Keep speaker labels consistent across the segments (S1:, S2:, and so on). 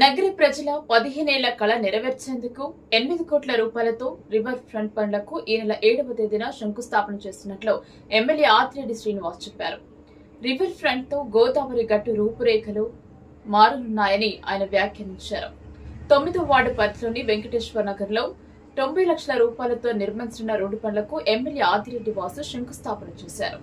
S1: నగరి ప్రజల పదిహేనేళ్ళ కళ నెరవేర్చేందుకు ఎనిమిది కోట్ల రూపాయలతో రివర్ ఫ్రంట్ పనులకు ఈ నెల ఏడవ తేదీన శంకుస్థాపన చేస్తున్నట్లు ఎమ్మెల్యే ఆత్రేడి శ్రీనివాస్ చెప్పారు. రివర్ ఫ్రంట్తో గోదావరి గట్టు రూపురేఖలు మారనున్నాయని ఆయన వ్యాఖ్యానించారు. తొమ్మిదో వార్డు పరిధిలోని వెంకటేశ్వర నగర్లో తొంభై లక్షల రూపాయలతో నిర్మించిన రోడ్డు పనులకు ఎమ్మెల్యే ఆదిరెడ్డి వాసు శంకుస్థాపన చేశారు.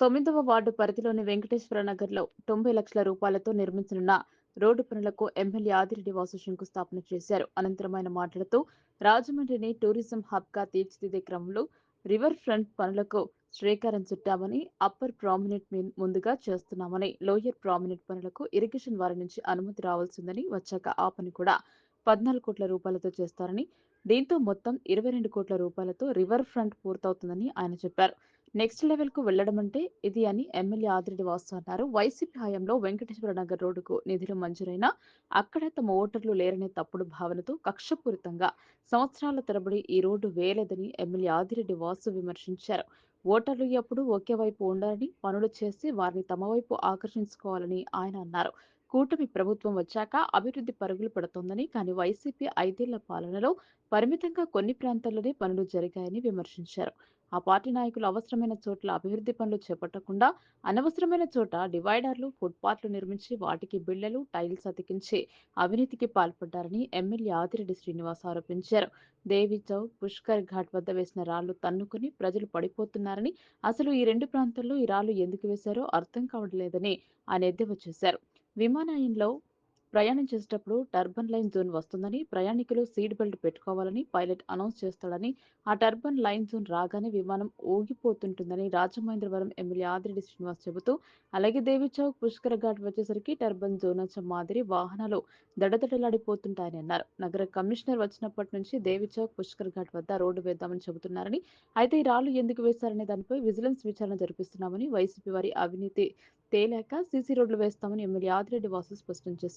S1: తొమ్మిదవ వార్డు పరిధిలోని వెంకటేశ్వర నగర్లో తొంభై లక్షల రూపాయలతో నిర్మించనున్న రోడ్డు పనులకు ఎమ్మెల్యే ఆదిరెడ్డి వాసు శంకుస్థాపన చేశారు. అనంతరం ఆయన మాట్లాడుతూ రాజమండ్రిని టూరిజం హబ్గా తీర్చిదిద్దే క్రమంలో రివర్ ఫ్రంట్ పనులకు శ్రీకారం చుట్టామని అప్పర్ ప్రామినెంట్ ముందుగా చేస్తున్నామని లోయర్ ప్రామినెంట్ పనులకు ఇరిగేషన్ వారి నుంచి అనుమతి రావాల్సిందని వచ్చాక ఆ పని కూడా పద్నాలుగు కోట్ల రూపాయలతో చేస్తారని దీంతో మొత్తం ఇరవై రెండు కోట్ల రూపాయలతో రివర్ ఫ్రంట్ పూర్తవుతుందని ఆయన చెప్పారు. నెక్స్ట్ లెవెల్కు వెళ్ళడం అంటే ఇది అని ఎమ్మెల్యే ఆదిరెడ్డి వాసు అన్నారు. వైసీపీ హయాంలో వెంకటేశ్వర నగర్ రోడ్డుకు నిధులు మంజూరైనా అక్కడ తమ ఓటర్లు లేరనే తప్పుడు భావనతో కక్షపూరితంగా సంవత్సరాల తరబడి ఈ రోడ్డు వేయలేదని ఎమ్మెల్యే ఆదిరెడ్డి వాసు విమర్శించారు. ఓటర్లు ఎప్పుడు ఒకే వైపు ఉండాలని పనులు చేసి వారిని తమ వైపు ఆకర్షించుకోవాలని ఆయన అన్నారు. కూటమి ప్రభుత్వం వచ్చాక అభివృద్ధి పరుగులు పడుతోందని కానీ వైసీపీ ఐదేళ్ళ పాలనలో పరిమితంగా కొన్ని ప్రాంతాల్లోనే పనులు జరిగాయని విమర్శించారు. ఆ పార్టీ నాయకులు అవసరమైన చోట్ల అభివృద్ధి పనులు చేపట్టకుండా అనవసరమైన చోట డివైడర్లు ఫుట్పాత్లు నిర్మించి వాటికి బిళ్ళలు టైల్స్ అతికించి అవినీతికి పాల్పడ్డారని ఎమ్మెల్యే ఆదిరెడ్డి శ్రీనివాస్ ఆరోపించారు. దేవి చౌక్ పుష్కర్ ఘాట్ వద్ద వేసిన రాళ్ళు తన్నుకుని ప్రజలు పడిపోతున్నారని అసలు ఈ రెండు ప్రాంతాల్లో ఈ రాళ్ళు ఎందుకు వేశారో అర్థం కావడం లేదని ఆయన ఎద్దేవా చేశారు. women are in love ప్రయాణం చేసేటప్పుడు టర్బన్ లైన్ జోన్ వస్తుందని ప్రయాణికులు సీట్ బెల్ట్ పెట్టుకోవాలని పైలట్ అనౌన్స్ చేస్తాడని ఆ టర్బన్ లైన్ జోన్ రాగానే విమానం ఊగిపోతుంటుందని రాజమహేంద్రవరం ఎమ్మెల్యే ఆదిరెడ్డి శ్రీనివాస్ చెబుతూ అలాగే దేవి చౌక్ పుష్కర ఘాట్ వచ్చేసరికి టర్బన్ జోన్ మాదిరి వాహనాలు దడదడలాడిపోతుంటాయని అన్నారు. నగర కమిషనర్ వచ్చినప్పటి నుంచి దేవి చౌక్ పుష్కర్ ఘాట్ వద్ద రోడ్డు వేద్దామని చెబుతున్నారని అయితే ఈ రాళ్ళు ఎందుకు వేశారనే దానిపై విజిలెన్స్ విచారణ జరిపిస్తున్నామని వైసీపీ వారి అవినీతి తేలాక సీసీ రోడ్లు వేస్తామని ఎమ్మెల్యే ఆదిరెడ్డి వాసు స్పష్టం చేశారు.